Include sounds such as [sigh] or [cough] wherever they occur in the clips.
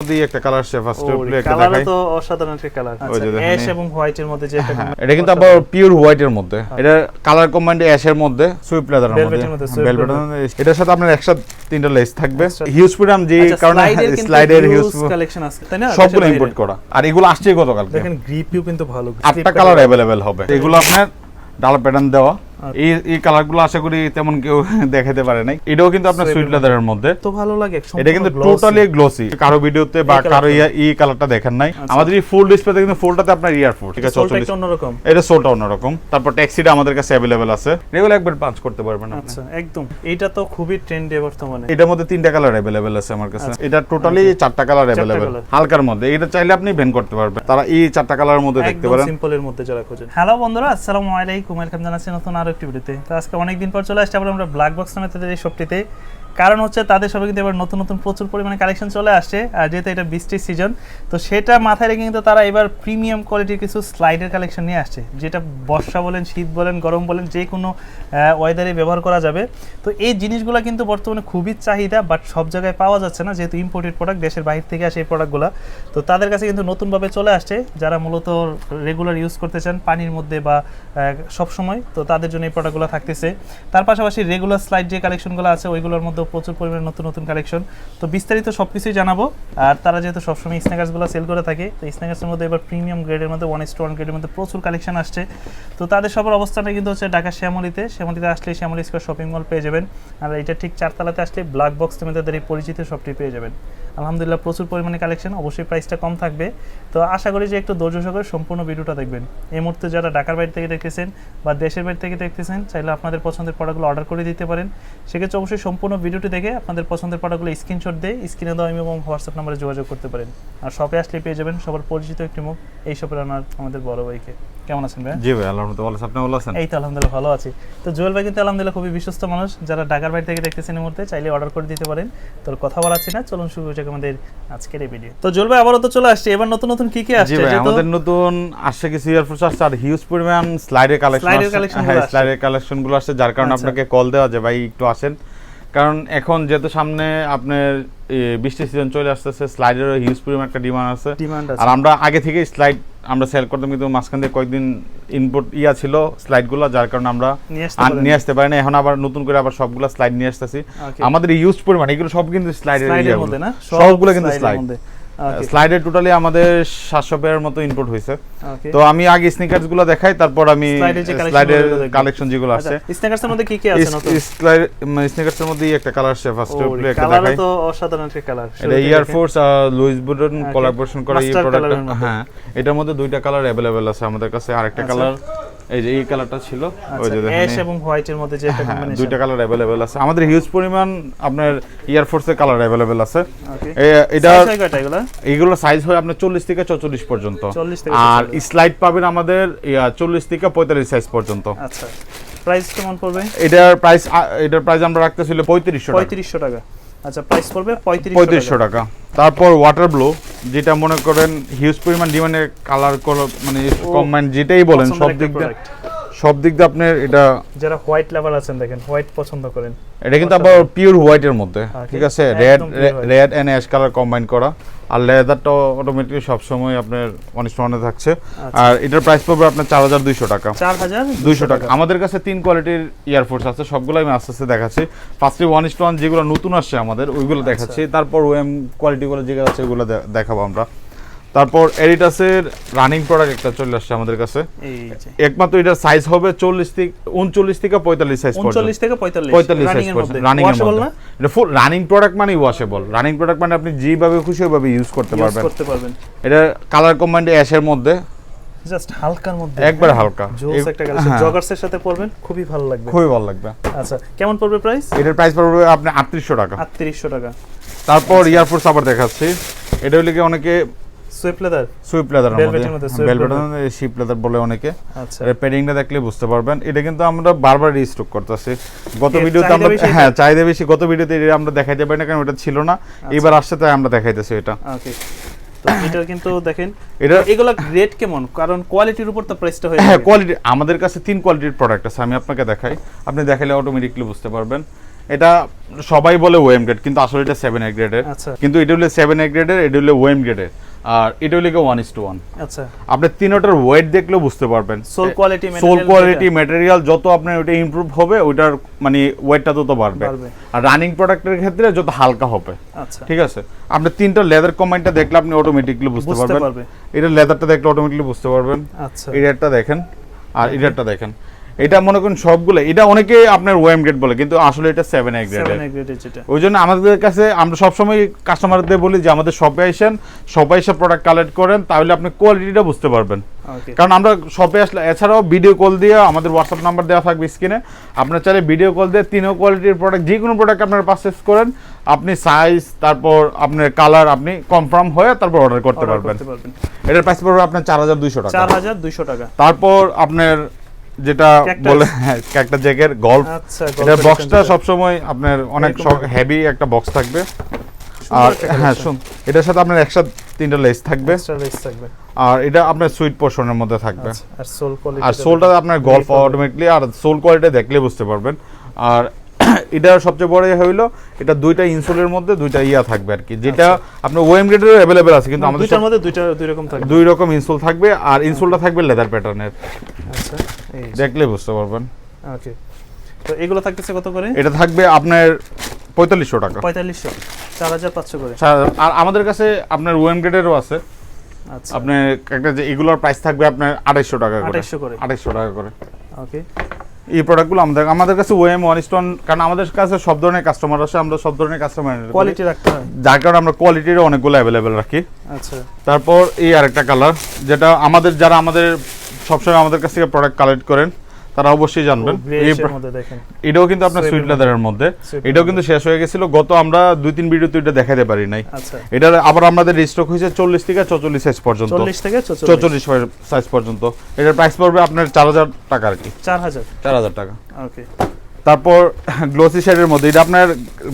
দিয়ে একটা কালার আসছে ফার্স্ট প্লে একটা দেখাই। তো অসাধারণ একটা কালার ওই যে দেখেন অ্যাশ এবং হোয়াইটের মধ্যে যে একটা হ্যাঁ, এটা কিন্তু আবার পিওর হোয়াইটের মধ্যে। এটা কালার কম্বাইন্ড অ্যাশের মধ্যে সুইপ লেদারের মধ্যে। এর মধ্যে, swift Velvet এর leather। মধ্যে। এটার সাথে আপনার একসাথে তিনটা লেস থাকবে। আচ্ছা। হিউজ পরিমাণ যে কারণে স্লাইডের হিউজ কালেকশন আছে তাই না? সবগুলো ইম্পোর্ট করা। আর এগুলো আসছে গতকালকে। দেখেন গ্রিপিও কিন্তু ভালো আটটা কালার অ্যাভেলেবেল হবে। এগুলো আপনার ডাল প্যাটার্ন দেওয়া। আচ্ছা। এই এই কালারগুলো আশা করি তেমন কেউ [laughs] দেখাতে পারে নাই। এটাও কিন্তু আপনার সুইট লেদারের মধ্যে। তো ভালো লাগে এটা কিন্তু টোটালি গ্লোসি কারও ভিডিওতে বা কারও ইয়া- এই কালারটা দেখেন নাই। আচ্ছা। আমাদের এই ফুল ডিসপ্লেতে কিন্তু ফুলটাতে আপনার ইয়ার ফুল ঠিক আছে সোলটা অন্যরকম। এটা সোলটা অন্যরকম। তারপর ট্যাক্সিটা আমাদের কাছে অ্যাভেলেবেল আছে। এগুলো একবার পাঁচ করতে পারবেন আচ্ছা একদম। এইটা তো খুবই ট্রেন্ডি বর্তমানে। এটার মধ্যে তিনটা কালার অ্যাভেলেবেল আছে আমার কাছে। আচ্ছা। এটা টোটালি চারটা কালার অ্যাভেলেবেল হালকার মধ্যে। এটা চাইলে আপনি ভেন করতে পারবেন। তারা এই চারটা কালারের মধ্যে দেখতে পারেন। সিম্পলের মধ্যে যারা খোঁজেন। হ্যালো বন্ধুরা আসসালামু আলাইকুম। ওয়েলকাম জানাচ্ছি নতুন আরও একটি ভিডিওতে তো আজকে অনেকদিন পর চলে আসছে, আবার আমরা ব্ল্যাক বক্স নামে তাদের এই শপটিতে কারণ হচ্ছে তাদের সবাই কিন্তু এবার নতুন নতুন প্রচুর পরিমাণে কালেকশন চলে আসছে, আর যেহেতু এটা বৃষ্টির সিজন তো সেটা মাথায় রেখে কিন্তু তারা এবার প্রিমিয়াম কোয়ালিটির কিছু স্লাইডের কালেকশন নিয়ে আসছে, যেটা বর্ষা বলেন, শীত বলেন, গরম বলেন, যে কোনো ওয়েদারে ব্যবহার করা যাবে। তো এই জিনিসগুলো কিন্তু বর্তমানে খুবই চাহিদা বাট সব জায়গায় পাওয়া যাচ্ছে না, যেহেতু ইম্পোর্টেড প্রোডাক্ট দেশের বাইরে থেকে আসে এই প্রোডাক্টগুলো তো তাদের কাছে কিন্তু নতুনভাবে চলে আসছে, যারা মূলত রেগুলার ইউজ করতে চান পানির মধ্যে বা সবসময়, তো তাদের জন্য এই প্রোডাক্টগুলো থাকতেছে। তার পাশাপাশি রেগুলার স্লাইড যে কালেকশনগুলো আছে, ওইগুলোর মধ্যেও প্রচুর পরিমাণে নতুন নতুন কালেকশন তো বিস্তারিত সব কিছুই জানাব। আর তারা যেহেতু সবসময় স্ন্যাকার্সগুলো সেল করে থাকে, তো স্ন্যাকার্সের মধ্যে এবার প্রিমিয়াম গ্রেডের মধ্যে ওয়ান স্টোর গ্রেডের মধ্যে প্রচুর কালেকশন আসছে। তো তাদের সবার অবস্থানটা কিন্তু হচ্ছে ঢাকা শ্যামলিতে। শ্যামলিতে আসলে শ্যামলি স্কোয়ার শপিং মল পেয়ে যাবেন। আর এটা ঠিক চারতলাতে আসলে ব্ল্যাক বক্স তুমি তাদের এই পরিচিত শপটি পেয়ে যাবেন। আলহামদুলিল্লাহ প্রচুর পরিমাণে কালেকশন অবশ্যই প্রাইসটা কম থাকবে। তো আশা করি যে একটু ধৈর্য সহকারে সম্পূর্ণ ভিডিওটা দেখবেন। এই মুহূর্তে যারা ঢাকার বাইরে থেকে দেখতেছেন বা দেশের বাইরে থেকে দেখতেছেন চাইলে আপনাদের পছন্দের প্রোডাক্টগুলো অর্ডার করে দিতে পারেন। সেক্ষেত্রে অবশ্যই সম্পূর্ণ ভিডিওটি দেখে আপনাদের পছন্দের প্রোডাক্টগুলো স্ক্রিনশট দিয়ে স্ক্রিনে দেওয়া এবং হোয়াটসঅ্যাপ নাম্বারে যোগাযোগ করতে পারেন। আর শপে আসলে পেয়ে যাবেন সবার পরিচিত একটি মুখ এই শপের আনার আমাদের বড় ভাইকে। কেমন আছেন ভাই জি ভাই আলহামদুলিল্লাহ আপনি ভালো আছেন? এই তো আলহামদুলিল্লাহ ভালো আছি। তো জুয়েল ভাই কিন্তু আলহামদুলিল্লাহ খুবই বিশ্বস্ত মানুষ। যারা ঢাকার বাইরে থেকে দেখতেছেন এই মুহূর্তে চাইলে অর্ডার করে দিতে পারেন। তোর কথা বলাচ্ছি না চলুন শুরু হচ্ছে আমাদের আজকের এই ভিডিও তো জুয়েল ভাই আবারও তো চলে আসছে। এবার নতুন নতুন কি কি আসছে? যেহেতু আমাদের নতুন আসছে কিছু ইয়ারফোর্স আসছে আর হিউজ পরিমাণ স্লাইডের কালেকশন হ্যাঁ স্লাইডের কালেকশনগুলো আসছে যার কারণে আচ্ছা। আপনাকে কল দেওয়া যে ভাই একটু আসেন। কারণ এখন যেহেতু সামনে আপনার এ, বৃষ্টির সিজন চলে আসতেছে স্লাইডেরও হিউজ পরিমাণ একটা ডিমান্ড আছে। আর আমরা আগে থেকে স্লাইড আমরা সেল করতাম কিন্তু মাঝখান দিয়ে কয়েকদিন ইনপুট ইয়া ছিল স্লাইডগুলো যার কারণে আমরা নিয়ে আসতে পারি না এখন আবার নতুন করে আবার সবগুলো স্লাইড নিয়ে আসতেছি। আমাদের ইউজ পরিমাণ এগুলো সব কিন্তু স্লাইডের মধ্যে না? সবগুলো কিন্তু স্লাইড স্লাইডে টোটালি আমাদের সাতশো পেয়ারের মতো ইনপুট হয়েছে okay। তো আমি আগে স্নিকার্স গুলো দেখাই তারপর আমি Slide-এর যে collection স্লাইডের গুলো দেখবো। কালেকশন যেগুলো আচ্ছা, আছে স্ন্যাকার্সের মধ্যে কি কি আছে নতুন স্নিকার্স এর মধ্যে একটা কালার আসছে ফার্স্ট ও, একটা কালারও দেখাই তো অসাধারণ একটা কালার এটা air force Louis Vuitton Okay. Collaboration করা এই Mustard প্রোডাক্ট colour-এর মধ্যে। হ্যাঁ এটার মধ্যে দুইটা কালার अवेलेबल আছে আমাদের কাছে আরেকটা আচ্ছা। কালার এই যে এই কালারটা ছিল ওই যে অ্যাশ দেখেন এবং হোয়াইটের মধ্যে যে একটা হ্যাঁ combination। দুইটা কালার अवेलेबल আছে আমাদের হিউজ পরিমাণ আপনার ইয়ার ফোর্সের কালার अवेलेबल আছে Okay। এ- এটা Size হয় কয়টা এগুলা? সাইজ হয় আপনার চল্লিশ থেকে চল্লিশ পর্যন্ত আর স্লাইড পাবেন আমাদের চল্লিশ থেকে পঁয়তাল্লিশ সাইজ পর্যন্ত। আচ্ছা। প্রাইস কেমন পড়বে? এটার প্রাইস এটার প্রাইস আমরা রাখতেছিল পঁয়ত্রিশশো টাকা। পঁয়ত্রিশশো টাকা। আচ্ছা প্রাইস পড়বে পঁয়ত্রিশ পঁয়ত্রিশশো টাকা। তারপর ওয়াটার ব্লো যেটা মনে করেন হিউজ পরিমাণ ডিমান্ডের কালার মানে কম্বাইন যেটাই বলেন সব দিক দিয়ে সব দিক দিয়ে আপনার এটা যারা হোয়াইট লাভার আছেন দেখেন হোয়াইট পছন্দ করেন। এটা কিন্তু আবার পিওর হোয়াইটের মধ্যে ঠিক আছে? Red. Red and ash colour combine করা। আর লেদারটা অটোমেটিকলি সবসময় আপনার অনিষ্টমানে থাকছে। আচ্ছা। আর এটার প্রাইস পড়বে আপনার চার হাজার দুইশো টাকা। চার হাজার দুইশো টাকা। আমাদের কাছে তিন কোয়ালিটির ইয়ারফোর্স আছে সবগুলো আমি আস্তে আস্তে দেখাচ্ছি। ফার্স্টে ওয়ান ইস যেগুলো নতুন আসছে আমাদের ওইগুলো আচ্ছা। দেখাচ্ছি। তারপর ওএম কোয়ালিটিগুলো যেগুলো আছে ওগুলো দেখাবো আমরা। তারপর এডিটাসের রানিং প্রোডাক্ট একটা চলে আসছে আমাদের কাছে। একমাত্র এটার সাইজ হবে চল্লিশ থেকে উনচল্লিশ থেকে পঁয়তাল্লিশ সাইজ পর্যন্ত। থেকে পঁয়তাল্লিশ। পঁয়তাল্লিশ সাইজ রানিং এর মধ্যে। রানিং এর মধ্যে এটা ফুল রানিং প্রোডাক্ট মানে ওয়াশেবল রানিং প্রোডাক্ট মানে আপনি যেভাবে খুশি ওইভাবে ইউজ করতে পারবেন। করতে পারবেন। এটা কালার কম্বাইন্ড অ্যাশের মধ্যে। জাস্ট হালকার মধ্যে। একবার হালকা। জোস একটা কালেকশন হ্যাঁ, সাথে পরবেন খুবই ভালো লাগবে। খুবই ভালো লাগবে। আচ্ছা কেমন পড়বে প্রাইস এটার প্রাইস পড়বে আপনি আটত্রিশশো টাকা। আটত্রিশশো টাকা। তারপর ইয়ারফোর্স আবার দেখাচ্ছি। এটা হলে কি অনেকে সুইপ লেদার সুইপ লেদার মধ্যে, swift velvet leather। Sheep leather বলে অনেকে। আচ্ছা। প্যাডিংটা দেখলে বুঝতে পারবেন। এটা কিন্তু আমরা বারবার রিস্টক করতেছি। গত ভিডিওতে আমরা হ্যাঁ চাহিদা বেশি। গত ভিডিওতে এটা আমরা দেখাইতে পারি না কারণ ওটা ছিল না। আচ্ছা। এবার আসছে তাই আমরা দেখাইতেছি এটা। ওকে এটার কিন্তু দেখেন এটা এগুলা রেট কেমন? কারণ কোয়ালিটির উপর তো প্রাইসটা হয়ে হ্যাঁ কোয়ালিটি আমাদের কাছে তিন কোয়ালিটির প্রোডাক্ট আছে আমি আপনাকে দেখাই। আপনি দেখালে অটোমেটিকলি বুঝতে পারবেন। এটা সবাই বলে ওএম গ্রেড কিন্তু আসলে এটা সেভেন এ গ্রেডের কিন্তু এটা হলো সেভেন এ গ্রেডের এটা হলো ওএম গ্রেডের আর এটা হলো ওয়ান ইস টু ওয়ান আচ্ছা। আপনি তিনটার ওয়েট দেখলেও বুঝতে পারবেন। Sole quality sole quality material যত আপনার ওইটা ইমপ্রুভ হবে ওইটার মানে ওয়েটটা তত বাড়বে। আর রানিং প্রোডাক্টের ক্ষেত্রে যত হালকা হবে। আচ্ছা। ঠিক আছে? আপনি তিনটা লেদার কম্বাইনটা দেখলে আপনি অটোমেটিকলি বুঝতে পারবেন। পারবে। এটা লেদারটা দেখলে অটোমেটিকলি বুঝতে পারবেন। আচ্ছা। এরিয়ারটা দেখেন। আর এরিয়ারটা দেখেন। এটা মনে করেন সবগুলো এটা অনেকে আপনার ওএম গ্রেড বলে কিন্তু আসলে এটা সেভেন এ গ্রেড ওই জন্য আমাদের কাছে আমরা সবসময় কাস্টমারদের বলি যে আমাদের শপে আসেন শপে এসে প্রোডাক্ট কালেক্ট করেন তাহলে আপনি কোয়ালিটিটা বুঝতে পারবেন। কারণ আমরা শপে আসলে এছাড়াও ভিডিও কল দিয়ে আমাদের হোয়াটসঅ্যাপ নাম্বার দেওয়া থাকবে স্ক্রিনে আপনার চাইলে ভিডিও কল দিয়ে তিনও কোয়ালিটির প্রোডাক্ট যে কোনো প্রোডাক্ট আপনারা পারচেস করেন আপনি সাইজ তারপর আপনার কালার আপনি কনফার্ম হয়ে তারপর অর্ডার করতে পারবেন। করতে পারবেন। এটার প্রাইস পড়বে আপনার চার হাজার দুইশো টাকা। চার হাজার দুইশো টাকা। তারপর আপনার যেটা বলে হ্যাঁ একটা জ্যাকের গল্ফ এটা বক্সটা সবসময় আপনার অনেক হেভি একটা বক্স থাকবে। আর হ্যাঁ শুন এটার সাথে আপনার একসাথে তিনটা লেস থাকবে। লেস থাকবে। আর এটা আপনার সুইট পোর্শনের মধ্যে থাকবে। আচ্ছা, আর সোল কোয়ালিটি আর সোলটা আপনার গল্ফ অটোমেটিকলি আর সোল কোয়ালিটি দেখলে বুঝতে পারবেন। আর [coughs] এটা সবচেয়ে বড় ইয়ে হইল এটা দুইটা ইনসোলের মধ্যে দুইটা ইয়া থাকবে আর কি যেটা আপনার ওএম গ্রেডের অ্যাভেলেবেল আছে কিন্তু আমাদের দুইটার মধ্যে দুইটা দুই রকম থাকবে। দুই রকম ইনসোল থাকবে আর ইনসোলটা থাকবে লেদার প্যাটার্নের আচ্ছা এই দেখলে বুঝতে পারবেন। ওকে তো এগুলো থাকতেছে কত করে? এটা থাকবে আপনার পঁয়তাল্লিশশো টাকা। পঁয়তাল্লিশশো চার হাজার পাঁচশো করে। আচ্ছা, আর আমাদের কাছে আপনার ওএম গ্রেডেরও আছে। আচ্ছা। আপনার একটা যে এগুলোর প্রাইস থাকবে আপনার আড়াইশো টাকা করে। আঠাইশশো করে। আড়াইশো টাকা করে। ওকে এই প্রোডাক্টগুলো আমাদের আমাদের কাছে ওএম ওয়ান স্টোন কারণ আমাদের কাছে সব ধরনের কাস্টমার আসে আমরা সব ধরনের কাস্টমার কোয়ালিটি রাখতে হয়। যার কারণে আমরা কোয়ালিটির অনেকগুলো অ্যাভেলেবেল রাখি। আচ্ছা। তারপর এই আরেকটা কালার যেটা আমাদের যারা আমাদের সবসময় আমাদের কাছ থেকে প্রোডাক্ট কালেক্ট করেন তারা অবশ্যই জানবেন। এটাও কিন্তু আপনার সুইট লেদারের মধ্যে। এটাও কিন্তু শেষ হয়ে গেছিল। গত আমরা দুই তিন ভিডিওতে এটা দেখাতে পারি নাই। আচ্ছা। এটার আবার আমাদের স্টক হয়েছে চল্লিশ থেকে চৌচল্লিশ সাইজ পর্যন্ত। চল্লিশ থেকে সাইজ পর্যন্ত। এটার প্রাইস পড়বে আপনার চার হাজার টাকা আর কি। চার হাজার। চার হাজার টাকা। ওকে তারপর গ্লোসি শেডের মধ্যে। এটা আপনার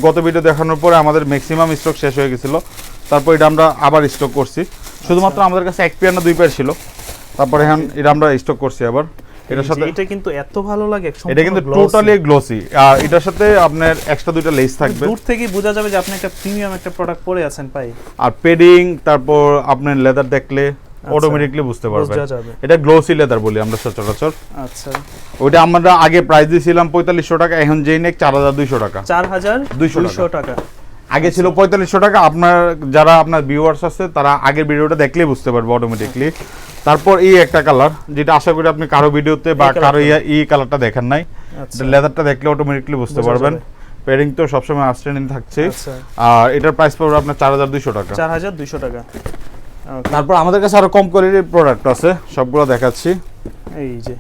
গত ভিডিও দেখানোর পরে আমাদের ম্যাক্সিমাম স্টক শেষ হয়ে গেছিল। তারপর এটা আমরা আবার স্টক করছি। শুধুমাত্র আমাদের কাছে এক পেয়ার না দুই পেয়ার ছিল। তারপর এখন এটা আমরা স্টক করছি আবার। এটার সাথে এটা কিন্তু এত ভালো লাগে এটা কিন্তু টোটালি গ্লোসি আর এটার সাথে আপনার এক্সট্রা দুইটা লেস থাকবে। দূর থেকেই বোঝা যাবে যে আপনি একটা প্রিমিয়াম একটা প্রোডাক্ট পরে আছেন আর পেডিং তারপর আপনার লেদার দেখলে অটোমেটিকলি বুঝতে পারবেন। এটা গ্লোসি লেদার বলি আমরা সচরাচর। আচ্ছা। ওইটা আমরা আগে প্রাইস দিয়েছিলাম পঁয়তাল্লিশশো টাকা এখন যেই নেক চার হাজার দুইশো টাকা। চার হাজার 200 দুইশো টাকা। আগে ছিল আচ্ছা। পঁয়তাল্লিশশো টাকা। আপনার যারা আপনার ভিউয়ার্স আছে তারা আগের ভিডিওটা দেখলেই বুঝতে পারবে অটোমেটিকলি তারপর এই একটা কালার যেটা আশা করি আপনি কারও ভিডিওতে বা কারও এই কালারটা দেখেন নাই। আচ্ছা। লেদারটা দেখলে অটোমেটিকলি বুঝতে পারবেন। প্যারিং তো সবসময় আস্টেনিং থাকছে। আচ্ছা। আর এটার প্রাইস পড়বে আপনার চার হাজার দুইশো টাকা। চার হাজার দুইশো টাকা। তারপর আমাদের কাছে আরও কম কোয়ালিটির প্রোডাক্ট আছে। সবগুলো দেখাচ্ছি। এই যে।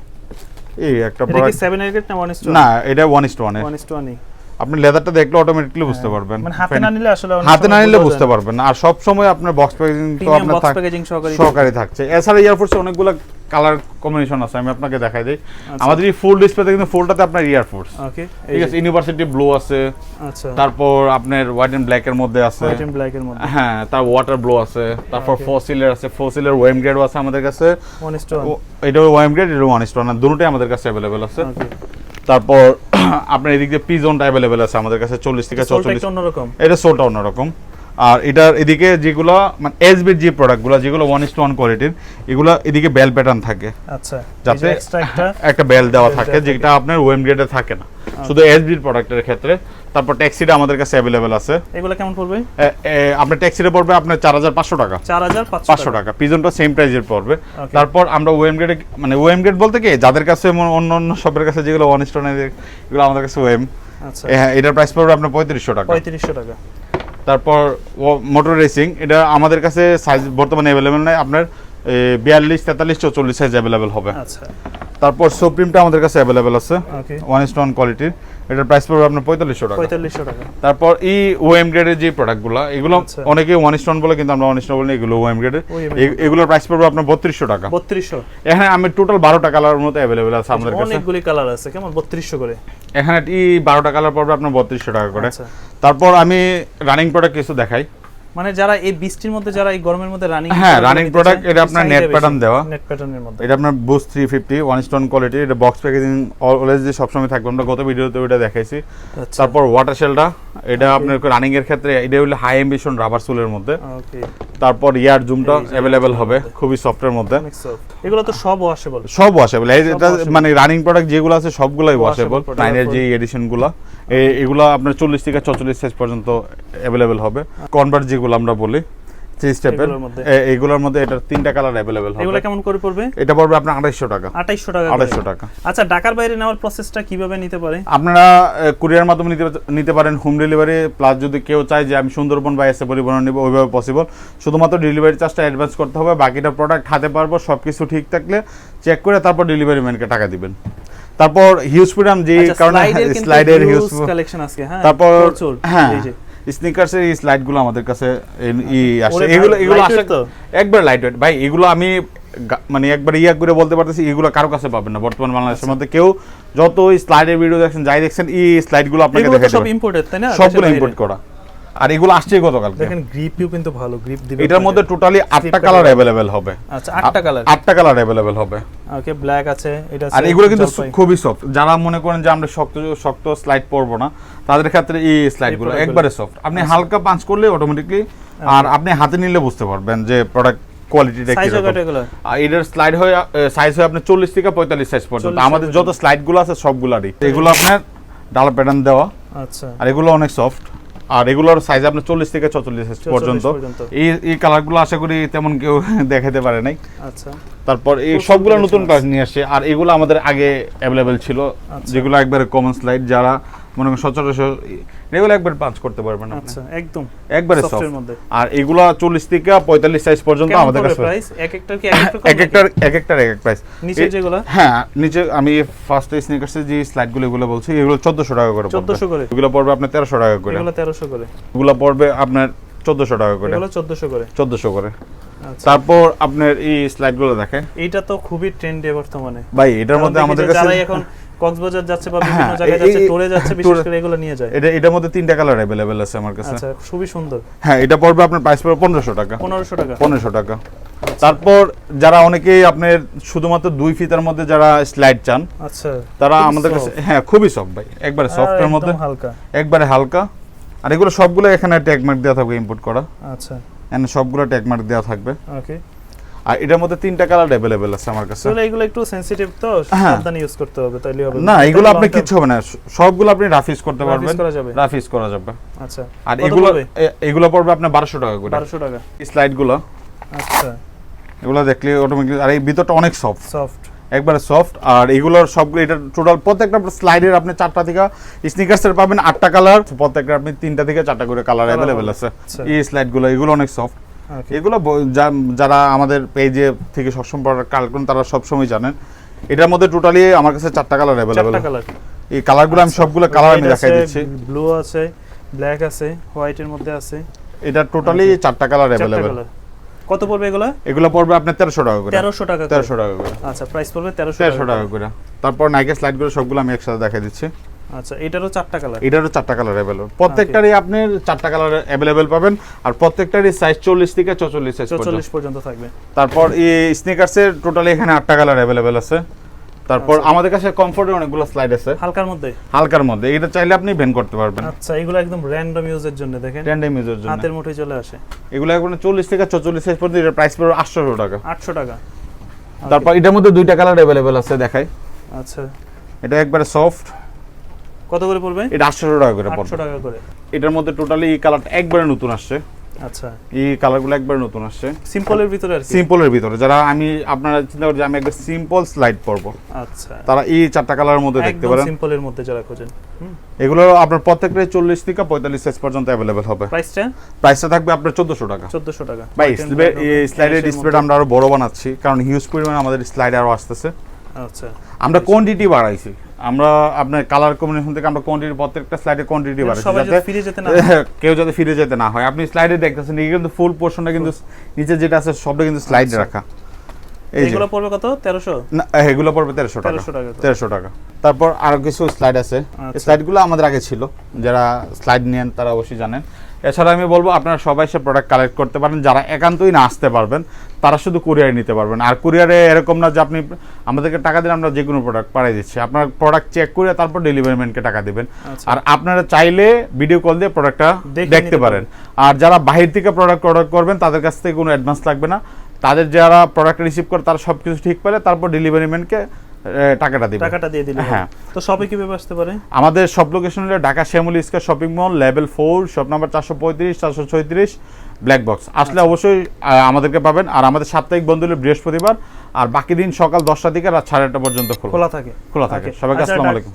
এই একটা প্রোডাক্ট 7 এর না 1 না এটা 1 1 1 1 আপনি লেদারটা দেখলে অটোমেটিকলি বুঝতে পারবেন। মানে হাতে না নিলে আসলে হাতে না নিলে বুঝতে পারবেন আর সব সময় আপনার বক্স প্যাকেজিং তো আপনার বক্স প্যাকেজিং সহকারী থাকছে। এছাড়া এয়ারফোর্সে অনেকগুলো কালার কম্বিনেশন আছে আমি আপনাকে দেখাই দিই। আচ্ছা। আমাদের এই ফুল ডিসপ্লেতে কিন্তু ফুলটাতে আপনার এয়ারফোর্স ওকে ঠিক আছে ইউনিভার্সিটি ব্লু আছে আচ্ছা। তারপর আপনার হোয়াইট এন্ড ব্ল্যাক এর মধ্যে আছে। হোয়াইট এন্ড ব্ল্যাক এর মধ্যে। হ্যাঁ তার ওয়াটার ব্লু আছে তারপর. ফসিলের আছে ফসিলের ওয়েম গ্রেডও আছে আমাদের কাছে। ওয়ান ইস টু ও- এটা ওয়েম গ্রেড এটা ওয়ান স্টোন দুটোই আমাদের কাছে অ্যাভেলেবেল আছে। ওকে তারপর [clears throat] আপনার এদিক দিয়ে পিজনটা অ্যাভেলেবেল আছে আমাদের কাছে চল্লিশ থেকে চল্লিশ এটা সোলটা অন্যরকম। আর এটার এদিকে যেগুলো মানে এসবির যে প্রোডাক্টগুলো যেগুলো ওয়ান ইস টু ওয়ান কোয়ালিটির এগুলো এদিকে বেল প্যাটার্ন থাকে। আচ্ছা যাতে একটা [laughs] বেল দেওয়া থাকে যেটা আপনার ওয়েম গ্রেডে থাকে না। শুধু এসবির প্রোডাক্টের ক্ষেত্রে। তারপর ট্যাক্সিটা আমাদের কাছে অ্যাভেলেবেল আছে। এগুলো কেমন পড়বে? আপনার ট্যাক্সিটা পড়বে আপনার চার হাজার পাঁচশো টাকা। চার হাজার পাঁচশো টাকা। পিজনটা সেম প্রাইজের পড়বে। তারপর আমরা ওয়েম গ্রেডে মানে ওয়েম গ্রেড বলতে কি যাদের কাছে অন্য অন্য শপের কাছে যেগুলো ওয়ান স্টোন এগুলো আমাদের কাছে ওয়েম আচ্ছা। হ্যাঁ এটার প্রাইস পড়বে আপনার পঁয়ত্রিশশো টাকা। পঁয়ত্রিশশো টাকা। তারপর মোটর রেসিং এটা আমাদের কাছে সাইজ বর্তমানে অ্যাভেলেবেল নাই। আপনার বিয়াল্লিশ তেতাল্লিশ চৌচল্লিশ সাইজ অ্যাভেলেবেল হবে। আচ্ছা। তারপর সুপ্রিমটা আমাদের কাছে অ্যাভেলেবেল আছে। ওয়ান স্টোন কোয়ালিটির এটার প্রাইস পড়বে আপনার পঁয়তাল্লিশশো টাকা। পঁয়তাল্লিশশো টাকা। তারপর এই ওএম গ্রেডের যে প্রোডাক্টগুলো এগুলো আচ্ছা। অনেকে ওয়ান স্টোন বলে কিন্তু আমরা ওয়ান স্টোন বলি এগুলো ওএম গ্রেডের এগুলোর প্রাইস পড়বে আপনার বত্রিশশো টাকা। বত্রিশশো। এখানে আমি টোটাল বারোটা কালার মতো অ্যাভেলেবেল আছে আমাদের কাছে। অনেকগুলি কালার আছে কেমন? বত্রিশশো করে। এখানে এই বারোটা কালার পড়বে আপনার বত্রিশশো টাকা করে। আচ্ছা। তারপর আমি রানিং প্রোডাক্ট কিছু দেখাই। মানে যারা এই বৃষ্টির মধ্যে যারা এই গরমের মধ্যে রানিং হ্যাঁ, running product, এটা আপনার net pattern দেওয়া। নেট প্যাটার্নের মধ্যে। এটা আপনার bush three fifty one stone quality এটা বক্স প্যাকেজিং অলওয়েজ যে সবসময় থাকবে। আমরা গত ভিডিওতে ওটা দেখাইছি। আচ্ছা। তারপর ওয়াটার শেলটা এটা আপনার রানিং এর ক্ষেত্রে এটা হলো হাই এমবিশন রাবার সোলের মধ্যে। ওকে তারপর ইয়ার জুমটা ইয়ার হবে। খুবই সফটের মধ্যে। এগুলো তো সব ওয়াশেবল সব ওয়াশেবল এই এটা মানে রানিং প্রোডাক্ট যেগুলো আছে সবগুলাই ওয়াশেবল নাইনের যে এডিশনগুলো। এগুলো আপনার চল্লিশ থেকে চল্লিশ সাইজ পর্যন্ত অ্যাভেলেবেল হবে। কনভার্ট যেগুলো আমরা বলি থ্রি স্টেপের এগুলোর মধ্যে। এটার তিনটা কালার অ্যাভেলেবেল এগুলো কেমন করে পড়বে? এটা পড়বে আপনার আড়াইশো টাকা। আঠাইশশো টাকা করে। আড়াইশো টাকা। আচ্ছা ঢাকার বাইরে নেওয়ার প্রসেসটা কীভাবে নিতে পারে? আপনারা কুরিয়ার মাধ্যমে নিতে নিতে পারেন হোম ডেলিভারি প্লাস যদি কেউ চায় যে আমি সুন্দরবন বা এসে পরিবহন নিব ওইভাবে পসিবল শুধুমাত্র ডেলিভারি চার্জটা অ্যাডভান্স করতে হবে। বাকিটা প্রোডাক্ট হাতে পারব সব কিছু ঠিক থাকলে চেক করে তারপর ডেলিভারি ম্যানকে টাকা দিবেন। তারপর হিউজ ফ্রিডম যে কারণে স্লাইডের হিউজ কালেকশন আজকে হ্যাঁ তারপর হ্যাঁ। স্নিকার্সের এই স্লাইডগুলো আমাদের কাছে আসে। এগুলো এগুলো আসে তো? একবার লাইট ওয়েট ভাই এগুলো আমি মানে একবার ইয়া করে বলতে পারতেছি এগুলো কারও কাছে পাবেন না বর্তমান আচ্ছা। বাংলাদেশের মধ্যে। কেউ যত স্লাইডের ভিডিও দেখছেন যাই দেখছেন এই স্লাইডগুলো আপনাকে এগুলো সব ইম্পোর্টেড তাই না? সবগুলো ইম্পোর্ট করা। আর এগুলো আসছে গতকালকে। দেখেন গ্রিপিও কিন্তু ভালো গ্রিপ দিবে এটার মধ্যে টোটালি আটটা কালার। অ্যাভেলেবেল হবে। আচ্ছা আটটা কালার আটটা কালার অ্যাভেলেবেল হবে। ওকে ব্ল্যাক আছে এটা আর এগুলো কিন্তু খুবই সফট যারা মনে করেন যে আমরা শক্ত শক্ত স্লাইড পরবো না তাদের ক্ষেত্রে এই স্লাইডগুলো একবারে সফট আপনি আচ্ছা। হালকা পাঞ্চ করলে অটোমেটিকলি আর আপনি হাতে নিলে বুঝতে পারবেন যে প্রোডাক্ট কোয়ালিটিটা আর এটার স্লাইড হয়ে সাইজ হয় আপনার চল্লিশ থেকে পঁয়তাল্লিশ সাইজ পর্যন্ত। আমাদের যত স্লাইডগুলো আছে সবগুলারই। এগুলো আপনার ডালা প্যাটার্ন দেওয়া। আচ্ছা। আর এগুলো অনেক সফট আর রেগুলার সাইজ আপনার চল্লিশ থেকে ছচল্লিশ পর্যন্ত। এই এই কালারগুলো আশা করি তেমন কেউ [laughs] দেখাতে পারে নাই আচ্ছা তারপর এই সবগুলো নতুন কাজ নিয়ে আসে আর এগুলো আমাদের আগে অ্যাভেলেবেল ছিল আচ্ছা। যেগুলো একবারে কমন স্লাইড যারা মনে করেন সচরাচর একবার পাঁচ করতে পারবেন আচ্ছা একদম। একবারে সফট আর এগুলো চল্লিশ থেকে পঁয়তাল্লিশ সাইজ পর্যন্ত আমাদের কাছে প্রাইস এক একটার কি এক একটার এক একটার এক এক প্রাইস নিচে যেগুলো? হ্যাঁ নিচে আমি ফার্স্ট স্নিকার্সের যে স্লাইডগুলো এগুলো বলছি এগুলো চোদ্দশো টাকা করে পড়বে। 1400 করে? এগুলো পড়বে আপনার তেরোশো টাকা করে। এগুলো তেরোশো করে। এগুলো পড়বে আপনার চোদ্দশো টাকা করে। এগুলো চোদ্দশো করে। চোদ্দশো করে। আচ্ছা। তারপর আপনার এই স্লাইডগুলো দেখেন। এইটা তো খুবই ট্রেন্ডে বর্তমানে। ভাই এটার মধ্যে আমাদের কাছে এখন কক্সবাজার যাচ্ছে বা বিভিন্ন হ্যাঁ, জায়গায় যাচ্ছে টুরে যাচ্ছে বিশেষ করে এগুলো নিয়ে যায়। এটা এটার মধ্যে তিনটা কালার অ্যাভেলেবেল আছে আমার কাছে। আচ্ছা খুবই সুন্দর। হ্যাঁ এটা পড়বে আপনার প্রাইস পড়বে পনেরোশো টাকা। পনেরোশো টাকা। পনেরোশো টাকা। তারপর যারা অনেকেই আপনার শুধুমাত্র দুই ফিতার মধ্যে যারা স্লাইড চান আচ্ছা তারা আমাদের কাছে হ্যাঁ খুবই সফট ভাই। একবারে সফটের মধ্যে। হালকা। একবারে হালকা। আর এগুলো সবগুলো এখানে ট্যাগ মার্ক দেওয়া থাকবে ইম্পোর্ট করা। আচ্ছা। এখানে সবগুলো ট্যাগ মার্ক দেওয়া থাকবে। ওকে আর এটার মধ্যে তিনটা কালার অ্যাভেলেবেল আছে আমার কাছে। তাহলে এগুলো একটু সেনসিটিভ তো হ্যাঁ। সাবধানে ইউজ করতে হবে তাইলে হবে না। এগুলো আপনি কিচ্ছু হবে না সবগুলো আপনি রাফিস করতে পারবেন use করা যাবে? রাফিস করা যাবে। আচ্ছা। আর এগুলো? এগুলো পড়বে আপনার বারোশো টাকা করে। বারোশো টাকা। স্লাইডগুলো আচ্ছা। এগুলো দেখলে অটোমেটিক আর এই ভিতরটা অনেক সফট সফট একবারে সফট আর এগুলোর সবগুলো এটা টোটাল প্রত্যেকটা স্লাইডের আপনি চারটা থেকে স্নিকার্সের পাবেন আটটা কালার প্রত্যেকটা আপনি তিনটা থেকে চারটা করে কালার অ্যাভেলেবেল আছে। আচ্ছা। এই স্লাইডগুলো এগুলো অনেক সফট এগুলো যারা আমাদের পেজে থেকে সবসময় কালার করেন তারা সবসময় জানেন। এটার মধ্যে টোটালি আমার কাছে চারটা কালার অ্যাভেলেবেল এই কালারগুলো আমি সবগুলো কালার আমি দেখাই দিচ্ছি। ব্লু আছে ব্ল্যাক আছে হোয়াইটের মধ্যে আছে। এটা টোটালি চারটা কালার অ্যাভেলেবেল কত পড়বে এগুলো? এগুলো পড়বে আপনার তেরোশো টাকা করে। তেরোশো টাকা। তেরোশো টাকা করে। আচ্ছা প্রাইস পড়বে তেরোশো তেরোশো টাকা করে। তারপর নাইকের স্লাইডগুলো সবগুলো আমি একসাথে দেখাই দিচ্ছি। আচ্ছা এটারও চারটা কালার এটারও চারটা কালার অ্যাভেলেবল প্রত্যেকটারই আপনি চারটা কালার অ্যাভেলেবেল পাবেন আর প্রত্যেকটারই সাইজ চল্লিশ থেকে চৌচল্লিশ সাইজ চৌচল্লিশ পর্যন্ত থাকবে। তারপর এই স্নিকার্সের টোটালি এখানে আটটা কালার অ্যাভেলেবেল আছে। তারপর আচ্ছা। আমাদের কাছে কমফোর্টের অনেকগুলো স্লাইড আছে। হালকার মধ্যে? হালকার মধ্যে। এটা চাইলে আপনি ভেন করতে পারবেন। আচ্ছা এগুলো একদম র্যান্ডম ইউজের জন্য দেখেন। ট্যান্ডেম ইউজের জন্য। হাতের মুঠে চলে আসে। এগুলো এখন চল্লিশ থেকে চৌচল্লিশ সাইজ পর্যন্ত এটার প্রাইস পড়বে আটশোশো টাকা। আটশো টাকা। তারপর এটার মধ্যে দুইটা কালার অ্যাভেলেবেল আছে দেখাই। আচ্ছা। এটা একবারে সফট কত করে পড়বে? এটা আটশোশো টাকা করে পড়বে। টাকা করে। এটার মধ্যে টোটালি এই কালারটা একবারে নতুন আসছে। আচ্ছা। এই কালারগুলো একবারে নতুন আসছে। সিম্পলের ভিতরে আর সিম্পলের ভিতরে। যারা আমি আপনারা চিন্তা করেন যে আমি একবার সিম্পল স্লাইড পরবো। আচ্ছা। তারা এই চারটা কালারের মধ্যে দেখতে পারেন। সিম্পলের মধ্যে যারা খোঁজেন। এগুলো আপনার প্রত্যেকটাই চল্লিশ থেকে পঁয়তাল্লিশ সাইজ পর্যন্ত অ্যাভেলেবেল হবে। প্রাইসটা প্রাইসটা থাকবে আপনার চোদ্দশো টাকা। চোদ্দশো টাকা। ভাই হবে, স্লাইডের ডিসপ্লেটা আমরা আরও বড় বানাচ্ছি কারণ হিউজ পরিমাণে আমাদের স্লাইড আরও আসতেছে। আচ্ছা। আমরা কোয়ান্টিটি বাড়াইছি। আমরা আপনার কালার কম্বিনেশন থেকে আমরা কোয়ান্টিটি প্রত্যেকটা স্লাইডে কোয়ান্টিটি সবাই যাতে ফিরে যেতে না [laughs] কেউ যাতে ফিরে যেতে না হয়। আপনি স্লাইডে দেখতেছেন এই কিন্তু ফুল পোর্শনটা কিন্তু নিচে যেটা আছে সবটা কিন্তু স্লাইডে আচ্ছা। রাখা। এই যে। এগুলো পড়বে কত? তেরোশো? না এগুলো পড়বে তেরোশো টাকা। 1300 টাকা। তারপর আরও কিছু স্লাইড আছে। আচ্ছা। স্লাইডগুলো আমাদের আগে ছিল। যারা স্লাইড নেন তারা অবশ্যই জানেন। এছাড়া আমি বলব আপনারা সবাই সে প্রোডাক্ট কালেক্ট করতে পারেন। যারা একান্তই না আসতে পারবেন তারা শুধু কুরিয়ারে নিতে পারবেন। আর কুরিয়ারে এরকম না যে আপনি আমাদেরকে টাকা দিলে আমরা যে কোনো প্রোডাক্ট পাঠিয়ে দিচ্ছি। আপনার প্রোডাক্ট চেক করে তারপর ডেলিভারি ম্যানকে টাকা দিবেন। আচ্ছা। আর আপনারা চাইলে ভিডিও কল দিয়ে প্রোডাক্টটা দেখতে পারেন। আর যারা বাহির থেকে প্রোডাক্ট অর্ডার করবেন তাদের কাছ থেকে কোনো অ্যাডভান্স লাগবে না। তাদের যারা প্রোডাক্ট রিসিভ করে তারা সব কিছু ঠিক পেলে তারপর ডেলিভারি ম্যানকে টাকাটা দিবে। টাকাটা দিয়ে দিলে হ্যাঁ। তো শপে কীভাবে আসতে পারে? আমাদের সব লোকেশন হলো Dhaka Shyamoli square shopping mall level four shop number চারশো পঁয়ত্রিশ চারশো ছয়ত্রিশ ব্ল্যাক বক্স আসলে আচ্ছা। অবশ্যই আমাদেরকে পাবেন। আর আমাদের সাপ্তাহিক বন্ধ হলো বৃহস্পতিবার। আর বাকি দিন সকাল দশটা থেকে রাত সাড়ে আটটা পর্যন্ত খোলা। থাকে। খোলা থাকে. সবাইকে আচ্ছা, আসসালামু আলাইকুম।